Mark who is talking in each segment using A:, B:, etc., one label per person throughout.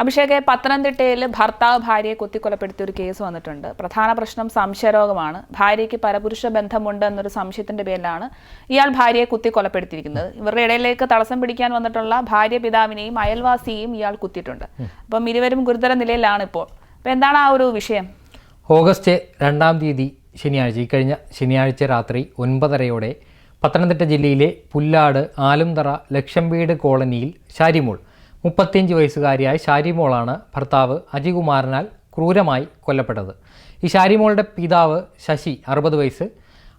A: അഭിഷേകെ പത്തനംതിട്ടയിൽ ഭർത്താവ് ഭാര്യയെ കുത്തിക്കൊലപ്പെടുത്തിയ ഒരു കേസ് വന്നിട്ടുണ്ട്. പ്രധാന പ്രശ്നം സംശയരോഗമാണ്. ഭാര്യയ്ക്ക് പരപുരുഷ ബന്ധമുണ്ട് എന്നൊരു സംശയത്തിന്റെ പേരിലാണ് ഇയാൾ ഭാര്യയെ കുത്തിക്കൊലപ്പെടുത്തിയിരിക്കുന്നത്. ഇവരുടെ ഇടയിലേക്ക് തടസ്സം പിടിക്കാൻ വന്നിട്ടുള്ള ഭാര്യ പിതാവിനെയും അയൽവാസിയെയും ഇയാൾ കുത്തിയിട്ടുണ്ട്. അപ്പം ഇരുവരും ഗുരുതര നിലയിലാണ് ഇപ്പോൾ. അപ്പം എന്താണ് ആ ഒരു വിഷയം?
B: ഓഗസ്റ്റ് രണ്ടാം തീയതി ശനിയാഴ്ച കഴിഞ്ഞ ശനിയാഴ്ച രാത്രി ഒൻപതരയോടെ പത്തനംതിട്ട ജില്ലയിലെ പുല്ലാട് ആലുംതറ ലക്ഷംവീട് കോളനിയിൽ ഷാരിമോൾ മുപ്പത്തിയഞ്ച് വയസ്സുകാരിയായ ഷാരിമോളാണ് ഭർത്താവ് അജികുമാറിനാൽ ക്രൂരമായി കൊല്ലപ്പെട്ടത്. ഈ ഷാരിമോളുടെ പിതാവ് ശശി അറുപത് വയസ്സ്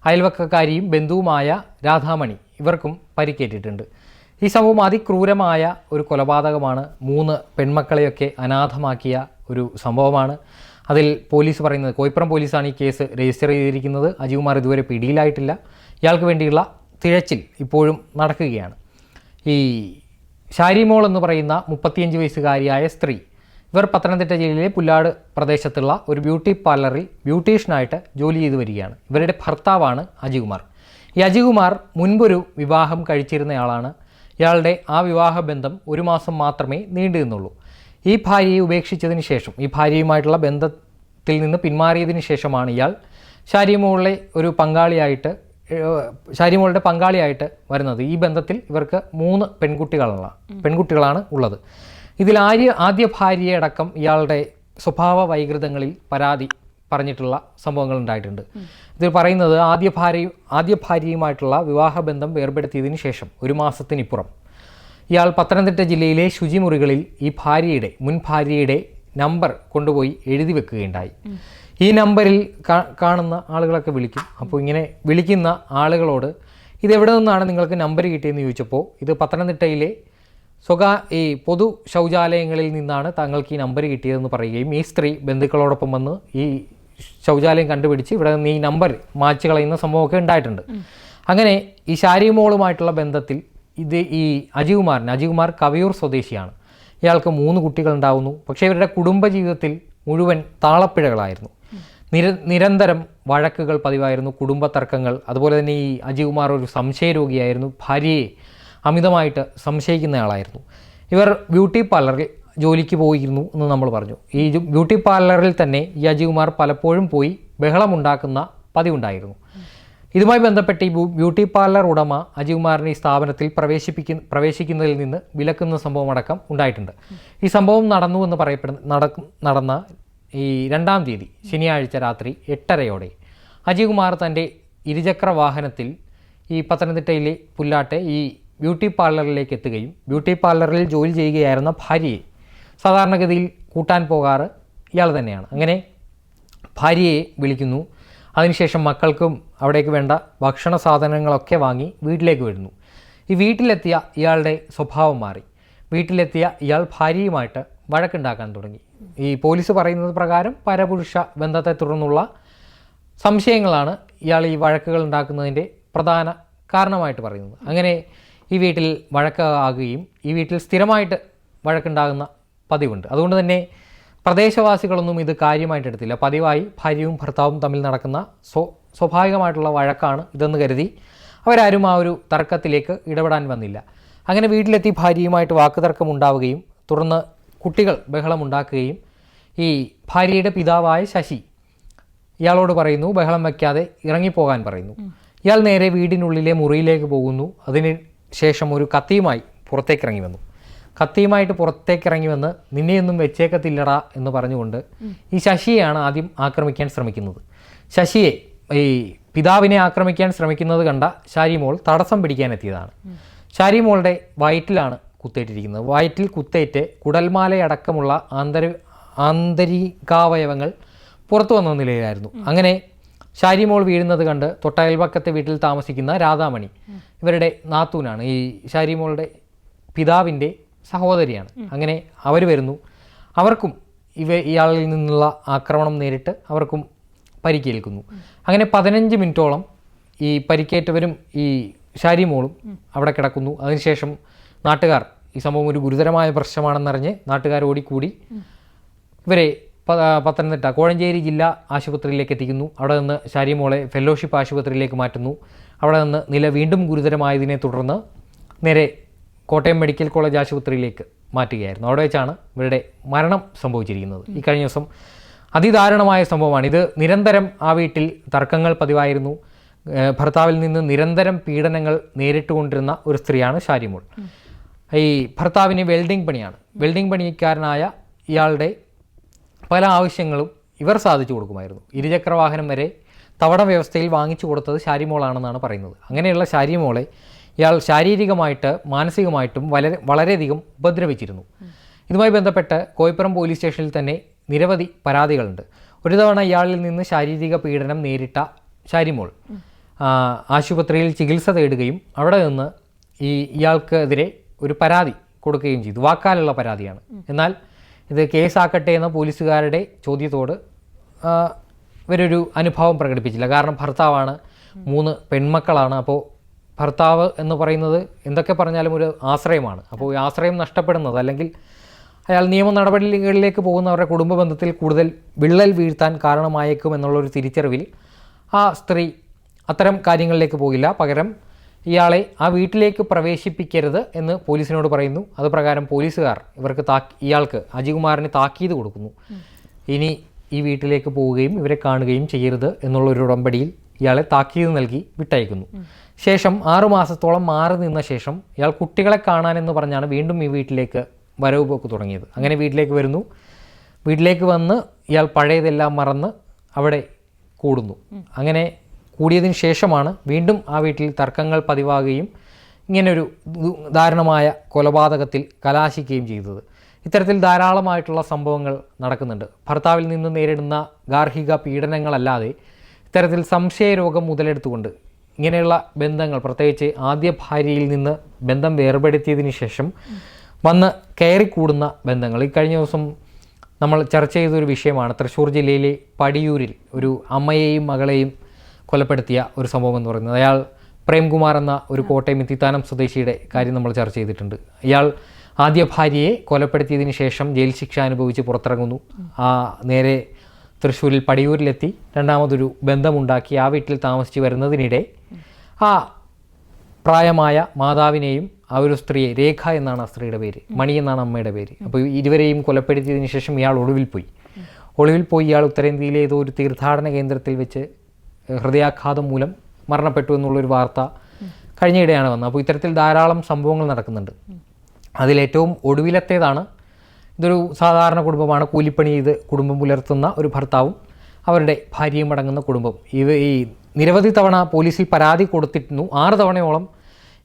B: അയൽവക്കക്കാരിയും ബന്ധുവുമായ രാധാമണി ഇവർക്കും പരിക്കേറ്റിട്ടുണ്ട്. ഈ സംഭവം അതിക്രൂരമായ ഒരു കൊലപാതകമാണ്. മൂന്ന് പെൺമക്കളെയൊക്കെ അനാഥമാക്കിയ ഒരു സംഭവമാണ്. അതിൽ പോലീസ് പറയുന്നത് കോയിപ്പുറം പോലീസാണ് ഈ കേസ് രജിസ്റ്റർ ചെയ്തിരിക്കുന്നത്. അജികുമാർ ഇതുവരെ പിടിയിലായിട്ടില്ല. ഇയാൾക്ക് വേണ്ടിയുള്ള തിഴച്ചിൽ ഇപ്പോഴും നടക്കുകയാണ്. ഈ ഷാരിമോൾ എന്ന് പറയുന്ന മുപ്പത്തിയഞ്ച് വയസ്സുകാരിയായ സ്ത്രീ. ഇവർ പത്തനംതിട്ട ജില്ലയിലെ പുല്ലാട് പ്രദേശത്തുള്ള ഒരു ബ്യൂട്ടി പാർലറിൽ ബ്യൂട്ടീഷ്യനായിട്ട് ജോലി ചെയ്തു വരികയാണ്. ഇവരുടെ ഭർത്താവാണ് അജികുമാർ. ഈ അജികുമാർ മുൻപൊരു വിവാഹം കഴിച്ചിരുന്നയാളാണ്. ഇയാളുടെ ആ വിവാഹ ബന്ധം ഒരു മാസം മാത്രമേ നീണ്ടു നിന്നുള്ളൂ. ഈ ഭാര്യയെ ഉപേക്ഷിച്ചതിന് ശേഷം ഈ ഭാര്യയുമായിട്ടുള്ള ബന്ധത്തിൽ നിന്ന് പിന്മാറിയതിന് ശേഷമാണ് ഇയാൾ ഷാരിമോളിലെ ഒരു പങ്കാളിയായിട്ട് ഷാരിമോളുടെ പങ്കാളിയായിട്ട് വരുന്നത്. ഈ ബന്ധത്തിൽ ഇവർക്ക് മൂന്ന് പെൺകുട്ടികളാണ് പെൺകുട്ടികളാണ് ഉള്ളത്. ഇതിൽ ആര്യ ആദ്യ ഭാര്യയടക്കം ഇയാളുടെ സ്വഭാവ വൈകൃതങ്ങളിൽ പരാതി പറഞ്ഞിട്ടുള്ള സംഭവങ്ങൾ ഉണ്ടായിട്ടുണ്ട്. ഇതിൽ പറയുന്നത് ആദ്യ ഭാര്യ ആദ്യ ഭാര്യയുമായിട്ടുള്ള വിവാഹബന്ധം വേർപെടുത്തിയതിനു ശേഷം ഒരു മാസത്തിനിപ്പുറം. ഇയാൾ പത്തനംതിട്ട ജില്ലയിലെ ശുചിമുറികളിൽ ഈ ഭാര്യയുടെ മുൻ ഭാര്യയുടെ നമ്പർ കൊണ്ടുപോയി എഴുതി വെക്കുകയുണ്ടായി. ഈ നമ്പറിൽ കാണുന്ന ആളുകളൊക്കെ വിളിക്കും. അപ്പോൾ ഇങ്ങനെ വിളിക്കുന്ന ആളുകളോട് ഇതെവിടെ നിന്നാണ് നിങ്ങൾക്ക് നമ്പർ കിട്ടിയെന്ന് ചോദിച്ചപ്പോൾ ഇത് പത്തനംതിട്ടയിലെ സ്വകാ ഈ പൊതു ശൗചാലയങ്ങളിൽ നിന്നാണ് താങ്കൾക്ക് ഈ നമ്പർ കിട്ടിയതെന്ന് പറയുകയും ഈ സ്ത്രീ ബന്ധുക്കളോടൊപ്പം വന്ന് ഈ ശൗചാലയം കണ്ടുപിടിച്ച് ഇവിടെ നിന്ന് ഈ നമ്പർ മാച്ച് കളയുന്ന സംഭവമൊക്കെ ഉണ്ടായിട്ടുണ്ട്. അങ്ങനെ ഈ ശാരീമോളുമായിട്ടുള്ള ബന്ധത്തിൽ ഇത് ഈ അജികുമാറിന് അജികുമാർ കവിയൂർ സ്വദേശിയാണ്. ഇയാൾക്ക് മൂന്ന് കുട്ടികളുണ്ടാവുന്നു. പക്ഷേ ഇവരുടെ കുടുംബജീവിതത്തിൽ മുഴുവൻ താളപ്പിഴകളായിരുന്നു. നിര നിരന്തരം വഴക്കുകൾ പതിവായിരുന്നു കുടുംബ തർക്കങ്ങൾ അതുപോലെ തന്നെ ഈ അജികുമാർ ഒരു സംശയരോഗിയായിരുന്നു ഭാര്യയെ അമിതമായിട്ട് സംശയിക്കുന്നയാളായിരുന്നു ഇവർ ബ്യൂട്ടി പാർലറിൽ ജോലിക്ക് പോയിരുന്നു എന്ന് നമ്മൾ പറഞ്ഞു. ഈ ബ്യൂട്ടി പാർലറിൽ തന്നെ ഈ അജികുമാർ പലപ്പോഴും പോയി ബഹളമുണ്ടാക്കുന്ന പതിവുണ്ടായിരുന്നു. ഇതുമായി ബന്ധപ്പെട്ട് ഈ ബ്യൂട്ടി പാർലർ ഉടമ അജികുമാറിനെ ഈ സ്ഥാപനത്തിൽ പ്രവേശിപ്പിക്കുന്ന പ്രവേശിക്കുന്നതിൽ നിന്ന് വിലക്കുന്ന സംഭവം അടക്കം ഉണ്ടായിട്ടുണ്ട്. ഈ സംഭവം നടന്നു എന്ന് പറയപ്പെടുന്ന നടന്ന ഈ രണ്ടാം തീയതി ശനിയാഴ്ച രാത്രി എട്ടരയോടെ അജികുമാർ തന്റെ ഇരുചക്ര വാഹനത്തിൽ ഈ പത്തനംതിട്ടയിലെ പുല്ലാട്ടെ ഈ ബ്യൂട്ടി പാർലറിലേക്ക് എത്തുകയും ബ്യൂട്ടി പാർലറിൽ ജോലി ചെയ്യുകയായിരുന്ന ഭാര്യയെ സാധാരണഗതിയിൽ കൂട്ടാൻ പോകാറ് ഇയാൾ തന്നെയാണ്. അങ്ങനെ ഭാര്യയെ വിളിക്കുന്നു. അതിനുശേഷം മക്കൾക്കും അവിടേക്ക് വേണ്ട ഭക്ഷണ സാധനങ്ങളൊക്കെ വാങ്ങി വീട്ടിലേക്ക് വരുന്നു. ഈ വീട്ടിലെത്തിയ ഇയാളുടെ സ്വഭാവം മാറി. വീട്ടിലെത്തിയ ഇയാൾ ഭാര്യയുമായിട്ട് വഴക്കുണ്ടാക്കാൻ തുടങ്ങി. ഈ പോലീസ് പറയുന്നത് പ്രകാരം പരപുരുഷ ബന്ധത്തെ തുടർന്നുള്ള സംശയങ്ങളാണ് ഇയാൾ ഈ വഴക്കുകൾ ഉണ്ടാക്കുന്നതിന്റെ പ്രധാന കാരണമായിട്ട് പറയുന്നത്. അങ്ങനെ ഈ വീട്ടിൽ വഴക്ക് ആകുകയും ഈ വീട്ടിൽ സ്ഥിരമായിട്ട് വഴക്കുണ്ടാകുന്ന പതിവുണ്ട്. അതുകൊണ്ട് തന്നെ പ്രദേശവാസികളൊന്നും ഇത് കാര്യമായിട്ട് എടുത്തില്ല. പതിവായി ഭാര്യയും ഭർത്താവും തമ്മിൽ നടക്കുന്ന സ്വ സ്വാഭാവികമായിട്ടുള്ള വഴക്കാണ് ഇതെന്ന് കരുതി അവരാരും ആ ഒരു തർക്കത്തിലേക്ക് ഇടപെടാൻ വന്നില്ല. അങ്ങനെ വീട്ടിലെത്തി ഭാര്യയുമായിട്ട് വാക്കുതർക്കം ഉണ്ടാവുകയും തുടർന്ന് കുട്ടികൾ ബഹളമുണ്ടാക്കുകയും ഈ ഭാര്യയുടെ പിതാവായ ശശി ഇയാളോട് പറയുന്നു ബഹളം വയ്ക്കാതെ ഇറങ്ങിപ്പോകാൻ പറയുന്നു. ഇയാൾ നേരെ വീടിനുള്ളിലെ മുറിയിലേക്ക് പോകുന്നു. അതിന് ശേഷം ഒരു കത്തിയുമായി പുറത്തേക്ക് ഇറങ്ങി വന്നു. കത്തിയുമായിട്ട് പുറത്തേക്ക് ഇറങ്ങി വന്ന് നിന്നെയൊന്നും വെച്ചേക്കത്തില്ലടാ എന്ന് പറഞ്ഞുകൊണ്ട് ഈ ശശിയെയാണ് ആദ്യം ആക്രമിക്കാൻ ശ്രമിക്കുന്നത്. ശശിയെ ഈ പിതാവിനെ ആക്രമിക്കാൻ ശ്രമിക്കുന്നത് കണ്ട ശാരിമോൾ തടസ്സം പിടിക്കാൻ എത്തിയതാണ്. ഷാരിമോളുടെ വയറ്റിലാണ് കുത്തേറ്റിരിക്കുന്നത്. വയറ്റിൽ കുത്തേറ്റ് കുടൽമാലയടക്കമുള്ള ആന്തര ആന്തരികാവയവങ്ങൾ പുറത്തു വന്ന നിലയിലായിരുന്നു. അങ്ങനെ ഷാരിമോൾ വീഴുന്നത് കണ്ട് തൊട്ടയൽപക്കത്തെ വീട്ടിൽ താമസിക്കുന്ന രാധാമണി ഇവരുടെ നാത്തൂനാണ്. ഈ ഷാരിമോളുടെ പിതാവിന്റെ സഹോദരിയാണ്. അങ്ങനെ അവർ വരുന്നു. അവർക്കും ഇവ ഇയാളിൽ നിന്നുള്ള ആക്രമണം നേരിട്ട് അവർക്കും പരിക്കേൽക്കുന്നു. അങ്ങനെ പതിനഞ്ച് മിനിറ്റോളം ഈ പരിക്കേറ്റവരും ഈ ഷാരിമോളും അവിടെ കിടക്കുന്നു. അതിനുശേഷം നാട്ടുകാർ. ഈ സംഭവം ഒരു ഗുരുതരമായ പ്രശ്നമാണെന്നറിഞ്ഞ് നാട്ടുകാർ ഓടിക്കൂടി. ഇവരെ പത്തനംതിട്ട കോഴഞ്ചേരി ജില്ലാ ആശുപത്രിയിലേക്ക് എത്തിക്കുന്നു. അവിടെ നിന്ന് ശാരിമോളെ ഫെലോഷിപ്പ് ആശുപത്രിയിലേക്ക് മാറ്റുന്നു. അവിടെ നിന്ന് നില വീണ്ടും ഗുരുതരമായതിനെ തുടർന്ന് നേരെ കോട്ടയം മെഡിക്കൽ കോളേജ് ആശുപത്രിയിലേക്ക് മാറ്റുകയായിരുന്നു. അവിടെ വെച്ചാണ് ഇവരുടെ മരണം സംഭവിച്ചിരിക്കുന്നത്. ഈ കഴിഞ്ഞ ദിവസം അതിദാരുണമായ സംഭവമാണ്. ഇത് നിരന്തരം ആ വീട്ടിൽ തർക്കങ്ങൾ പതിവായിരുന്നു. ഭർത്താവിൽ നിന്ന് നിരന്തരം പീഡനങ്ങൾ നേരിട്ടുകൊണ്ടിരുന്ന ഒരു സ്ത്രീയാണ് ഷാരിമോൾ ഈ ഭർത്താവിന് വെൽഡിംഗ് പണിയാണ്. വെൽഡിംഗ് പണിക്കാരനായ ഇയാളുടെ പല ആവശ്യങ്ങളും ഇവർ സാധിച്ചു കൊടുക്കുമായിരുന്നു. ഇരുചക്ര വാഹനം വരെ തവണ വ്യവസ്ഥയിൽ വാങ്ങിച്ചു കൊടുത്തത് ശാരിമോളാണെന്നാണ് പറയുന്നത്. അങ്ങനെയുള്ള ശാരിമോളെ ഇയാൾ ശാരീരികമായിട്ട് മാനസികമായിട്ടും വളരെ വളരെയധികം ഉപദ്രവിച്ചിരുന്നു. ഇതുമായി ബന്ധപ്പെട്ട് കോയിപ്പുറം പോലീസ് സ്റ്റേഷനിൽ തന്നെ നിരവധി പരാതികളുണ്ട്. ഒരു തവണ ഇയാളിൽ നിന്ന് ശാരീരിക പീഡനം നേരിട്ട ശാരിമോൾ ആശുപത്രിയിൽ ചികിത്സ തേടുകയും അവിടെ നിന്ന് ഈ ഇയാൾക്കെതിരെ ഒരു പരാതി കൊടുക്കുകയും ചെയ്തു. വാക്കാലുള്ള പരാതിയാണ്. എന്നാൽ ഇത് കേസാക്കട്ടെ എന്ന പോലീസുകാരുടെ ചോദ്യത്തോട് ഇവരൊരു അനുഭവം പ്രകടിപ്പിച്ചില്ല. കാരണം ഭർത്താവാണ് മൂന്ന് പെൺമക്കളാണ്. അപ്പോൾ ഭർത്താവ് എന്ന് പറയുന്നത് എന്തൊക്കെ പറഞ്ഞാലും ഒരു ആശ്രയമാണ്. അപ്പോൾ ഈ ആശ്രയം നഷ്ടപ്പെടുന്നത് അല്ലെങ്കിൽ അയാൾ നിയമ നടപടികളിലേക്ക് പോകുന്നവരുടെ കുടുംബ ബന്ധത്തിൽ കൂടുതൽ വിള്ളൽ വീഴ്ത്താൻ കാരണമായേക്കും എന്നുള്ളൊരു തിരിച്ചറിവിൽ ആ സ്ത്രീ അത്തരം കാര്യങ്ങളിലേക്ക് പോകില്ല പകരം ഇയാളെ ആ വീട്ടിലേക്ക് പ്രവേശിപ്പിക്കരുത് എന്ന് പോലീസിനോട് പറയുന്നു. അത് പ്രകാരം പോലീസുകാർ ഇവർക്ക് താക്കി ഇയാൾക്ക് അജികുമാറിന് താക്കീത് കൊടുക്കുന്നു. ഇനി ഈ വീട്ടിലേക്ക് പോവുകയും ഇവരെ കാണുകയും ചെയ്യരുത് എന്നുള്ളൊരു ഉടമ്പടിയിൽ ഇയാളെ താക്കീത് നൽകി വിട്ടയക്കുന്നു. ശേഷം ആറുമാസത്തോളം മാറി നിന്ന ശേഷം ഇയാൾ കുട്ടികളെ കാണാനെന്ന് പറഞ്ഞാണ് വീണ്ടും ഈ വീട്ടിലേക്ക് വരവ് പോക്ക് തുടങ്ങിയത്. അങ്ങനെ വീട്ടിലേക്ക് വരുന്നു. വീട്ടിലേക്ക് വന്ന് ഇയാൾ പഴയതെല്ലാം മറന്ന് അവിടെ കൂടുന്നു. അങ്ങനെ കൂടിയതിന് ശേഷമാണ് വീണ്ടും ആ വീട്ടിൽ തർക്കങ്ങൾ പതിവാകുകയും ഇങ്ങനൊരു ദാരുണമായ കൊലപാതകത്തിൽ കലാശിക്കുകയും ചെയ്തത്. ഇത്തരത്തിൽ ധാരാളമായിട്ടുള്ള സംഭവങ്ങൾ നടക്കുന്നുണ്ട്. ഭർത്താവിൽ നിന്ന് നേരിടുന്ന ഗാർഹിക പീഡനങ്ങളല്ലാതെ ഇത്തരത്തിൽ സംശയരോഗം മുതലെടുത്തുകൊണ്ട് ഇങ്ങനെയുള്ള ബന്ധങ്ങൾ പ്രത്യേകിച്ച് ആദ്യ ഭാര്യയിൽ നിന്ന് ബന്ധം വേർപെടുത്തിയതിന് ശേഷം വന്ന് കയറിക്കൂടുന്ന ബന്ധങ്ങൾ. ഈ കഴിഞ്ഞ ദിവസം നമ്മൾ ചർച്ച ചെയ്തൊരു വിഷയമാണ്. തൃശ്ശൂർ ജില്ലയിലെ പടിയൂരിൽ ഒരു അമ്മയെയും മകളെയും കൊലപ്പെടുത്തിയ ഒരു സംഭവം എന്ന് പറയുന്നത്. അയാൾ പ്രേംകുമാർ എന്ന ഒരു കോട്ടയം ഇത്തിത്താനം സ്വദേശിയുടെ കാര്യം നമ്മൾ ചർച്ച ചെയ്തിട്ടുണ്ട്. ഇയാൾ ആദ്യ ഭാര്യയെ കൊലപ്പെടുത്തിയതിന് ശേഷം ജയിൽ ശിക്ഷ അനുഭവിച്ച് പുറത്തിറങ്ങുന്നു. ആ നേരെ തൃശ്ശൂരിൽ പടിയൂരിലെത്തി. രണ്ടാമതൊരു ബന്ധമുണ്ടാക്കി ആ വീട്ടിൽ താമസിച്ച് വരുന്നതിനിടെ ആ പ്രായമായ മാതാവിനെയും ആ ഒരു സ്ത്രീയെ രേഖ എന്നാണ് ആ സ്ത്രീയുടെ പേര് മണി എന്നാണ് അമ്മയുടെ പേര്. അപ്പോൾ ഇരുവരെയും കൊലപ്പെടുത്തിയതിന് ശേഷം ഇയാൾ ഒളിവിൽ പോയി. ഒളിവിൽ പോയി ഇയാൾ ഉത്തരേന്ത്യയിലെ ഏതോ ഒരു തീർത്ഥാടന കേന്ദ്രത്തിൽ വെച്ച് ഹൃദയാഘാതം മൂലം മരണപ്പെട്ടു എന്നുള്ളൊരു വാർത്ത കഴിഞ്ഞയിടെയാണ് വന്നത്. അപ്പോൾ ഇത്തരത്തിൽ ധാരാളം സംഭവങ്ങൾ നടക്കുന്നുണ്ട്. അതിലേറ്റവും ഒടുവിലത്തേതാണ് ഇതൊരു സാധാരണ കുടുംബമാണ്. കൂലിപ്പണി ചെയ്ത് കുടുംബം പുലർത്തുന്ന ഒരു ഭർത്താവും അവരുടെ ഭാര്യയും അടങ്ങുന്ന കുടുംബം. ഇവ ഈ നിരവധി തവണ പോലീസിൽ പരാതി കൊടുത്തിരുന്നു. ആറ് തവണയോളം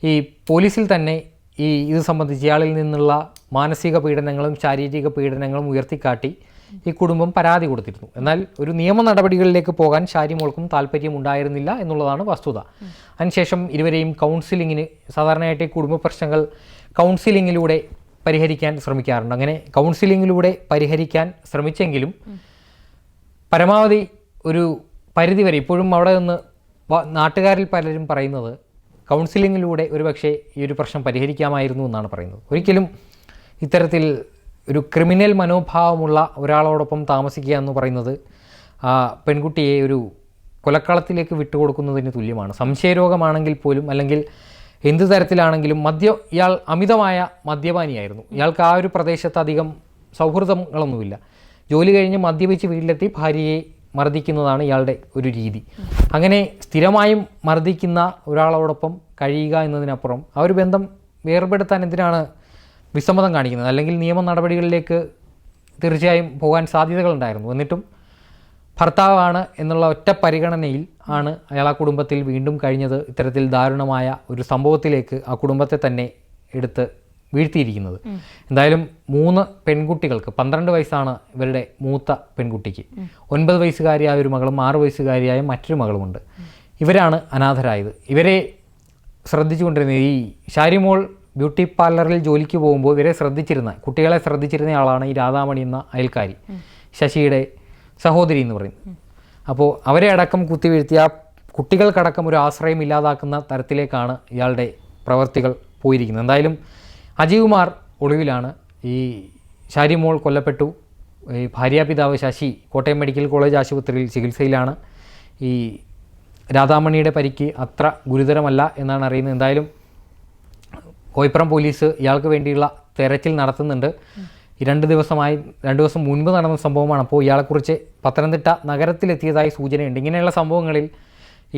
B: ഈ പോലീസിൽ തന്നെ ഈ ഇത് സംബന്ധിച്ച് ഇയാളിൽ നിന്നുള്ള മാനസിക പീഡനങ്ങളും ശാരീരിക പീഡനങ്ങളും ഉയർത്തിക്കാട്ടി ഈ കുടുംബം പരാതി കൊടുത്തിരുന്നു. എന്നാൽ ഒരു നിയമ നടപടികളിലേക്ക് പോകാൻ ഷാരിമോൾക്കും താല്പര്യം ഉണ്ടായിരുന്നില്ല എന്നുള്ളതാണ് വസ്തുത. അതിനുശേഷം ഇരുവരെയും കൗൺസിലിങ്ങിന് സാധാരണയായിട്ട് കുടുംബ പ്രശ്നങ്ങൾ കൗൺസിലിങ്ങിലൂടെ പരിഹരിക്കാൻ ശ്രമിക്കാറുണ്ട്. അങ്ങനെ കൗൺസിലിങ്ങിലൂടെ പരിഹരിക്കാൻ ശ്രമിച്ചെങ്കിലും പരമാവധി ഒരു പരിധിവരെ ഇപ്പോഴും അവിടെ നിന്ന് നാട്ടുകാരിൽ പലരും പറയുന്നത് കൗൺസിലിങ്ങിലൂടെ ഒരുപക്ഷെ ഈ ഒരു പ്രശ്നം പരിഹരിക്കാമായിരുന്നു എന്നാണ് പറയുന്നത്. ഒരിക്കലും ഇത്തരത്തിൽ ഒരു ക്രിമിനൽ മനോഭാവമുള്ള ഒരാളോടൊപ്പം താമസിക്കുക എന്ന് പറയുന്നത് ആ പെൺകുട്ടിയെ ഒരു കൊലക്കളത്തിലേക്ക് വിട്ടുകൊടുക്കുന്നതിന് തുല്യമാണ്. സംശയരോഗമാണെങ്കിൽ പോലും അല്ലെങ്കിൽ എന്ത് തരത്തിലാണെങ്കിലും മദ്യ ഇയാൾ അമിതമായ മദ്യപാനിയായിരുന്നു. ഇയാൾക്ക് ആ ഒരു പ്രദേശത്ത് അധികം സൗഹൃദങ്ങളൊന്നുമില്ല. ജോലി കഴിഞ്ഞ് മദ്യപിച്ച് വീട്ടിലെത്തി ഭാര്യയെ മർദ്ദിക്കുന്നതാണ് ഇയാളുടെ ഒരു രീതി. അങ്ങനെ സ്ഥിരമായും മർദ്ദിക്കുന്ന ഒരാളോടൊപ്പം കഴിയുക എന്നതിനപ്പുറം ആ ഒരു ബന്ധം വേർപെടുത്താൻ എന്തിനാണ് വിസമ്മതം കാണിക്കുന്നത്. അല്ലെങ്കിൽ നിയമ നടപടികളിലേക്ക് തീർച്ചയായും പോകാൻ സാധ്യതകളുണ്ടായിരുന്നു. എന്നിട്ടും ഭർത്താവാണ് എന്നുള്ള ഒറ്റ പരിഗണനയിൽ ആണ് അയാൾ ആ കുടുംബത്തിൽ വീണ്ടും കഴിഞ്ഞത്. ഇത്തരത്തിൽ ദാരുണമായ ഒരു സംഭവത്തിലേക്ക് ആ കുടുംബത്തെ തന്നെ എടുത്ത് വീഴ്ത്തിയിരിക്കുന്നത്. എന്തായാലും മൂന്ന് പെൺകുട്ടികൾക്ക് പന്ത്രണ്ട് വയസ്സാണ് ഇവരുടെ മൂത്ത പെൺകുട്ടിക്ക്. ഒൻപത് വയസ്സുകാരിയായ ഒരു മകളും ആറ് വയസ്സുകാരിയായ മറ്റൊരു മകളുമുണ്ട്. ഇവരാണ് അനാഥരായത്. ഇവരെ ശ്രദ്ധിച്ചുകൊണ്ടിരുന്നത് ഈ ഷാരിമോൾ ബ്യൂട്ടി പാർലറിൽ ജോലിക്ക് പോകുമ്പോൾ ഇവരെ ശ്രദ്ധിച്ചിരുന്ന കുട്ടികളെ ശ്രദ്ധിച്ചിരുന്ന ആളാണ് ഈ രാധാമണി എന്ന അയൽക്കാരി. ശശിയുടെ സഹോദരി എന്ന് പറയുന്നത് അപ്പോൾ അവരെ അടക്കം കുത്തിവീഴ്ത്തിയ ആ കുട്ടികൾക്കടക്കം ഒരു ആശ്രയം ഇല്ലാതാക്കുന്ന തരത്തിലേക്കാണ് ഇയാളുടെ പ്രവർത്തികൾ പോയിരിക്കുന്നത്. എന്തായാലും അജയ്കുമാർ ഒളിവിലാണ്. ഈ ഷാരിമോൾ കൊല്ലപ്പെട്ടു. ഈ ഭാര്യാപിതാവ് ശശി കോട്ടയം മെഡിക്കൽ കോളേജ് ആശുപത്രിയിൽ ചികിത്സയിലാണ്. ഈ രാധാമണിയുടെ പരിക്ക് അത്ര ഗുരുതരമല്ല എന്നാണ് അറിയുന്നത്. എന്തായാലും കോയിപ്പുറം പോലീസ് ഇയാൾക്ക് വേണ്ടിയുള്ള തെരച്ചിൽ നടത്തുന്നുണ്ട്. രണ്ട് ദിവസമായി രണ്ട് ദിവസം മുൻപ് നടന്ന സംഭവമാണ്. അപ്പോൾ ഇയാളെക്കുറിച്ച് പത്തനംതിട്ട നഗരത്തിലെത്തിയതായി സൂചനയുണ്ട്. ഇങ്ങനെയുള്ള സംഭവങ്ങളിൽ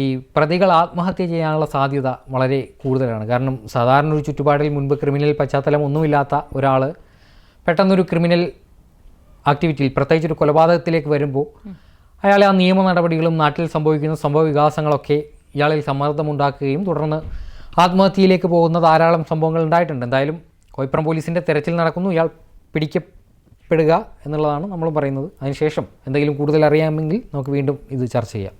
B: ഈ പ്രതികൾ ആത്മഹത്യ ചെയ്യാനുള്ള സാധ്യത വളരെ കൂടുതലാണ്. കാരണം സാധാരണ ഒരു ചുറ്റുപാടിൽ മുൻപ് ക്രിമിനൽ പശ്ചാത്തലം ഒന്നുമില്ലാത്ത ഒരാൾ പെട്ടെന്നൊരു ക്രിമിനൽ ആക്ടിവിറ്റിയിൽ പ്രത്യേകിച്ച് ഒരു കൊലപാതകത്തിലേക്ക് വരുമ്പോൾ അയാളെ ആ നിയമ നടപടികളും നാട്ടിൽ സംഭവിക്കുന്ന സംഭവ വികാസങ്ങളൊക്കെ ഇയാളിൽ സമ്മർദ്ദമുണ്ടാക്കുകയും തുടർന്ന് ആത്മഹത്യയിലേക്ക് പോകുന്ന ധാരാളം സംഭവങ്ങൾ ഉണ്ടായിട്ടുണ്ട്. എന്തായാലും കോയിപ്പുറം പോലീസിന്റെ തിരച്ചിൽ നടക്കുന്നു. ഇയാൾ പിടിക്കപ്പെടുക എന്നുള്ളതാണ് നമ്മൾ പറയുന്നത്. അതിനുശേഷം എന്തെങ്കിലും കൂടുതൽ അറിയാമെങ്കിൽ നമുക്ക് വീണ്ടും ഇത് ചർച്ച ചെയ്യാം.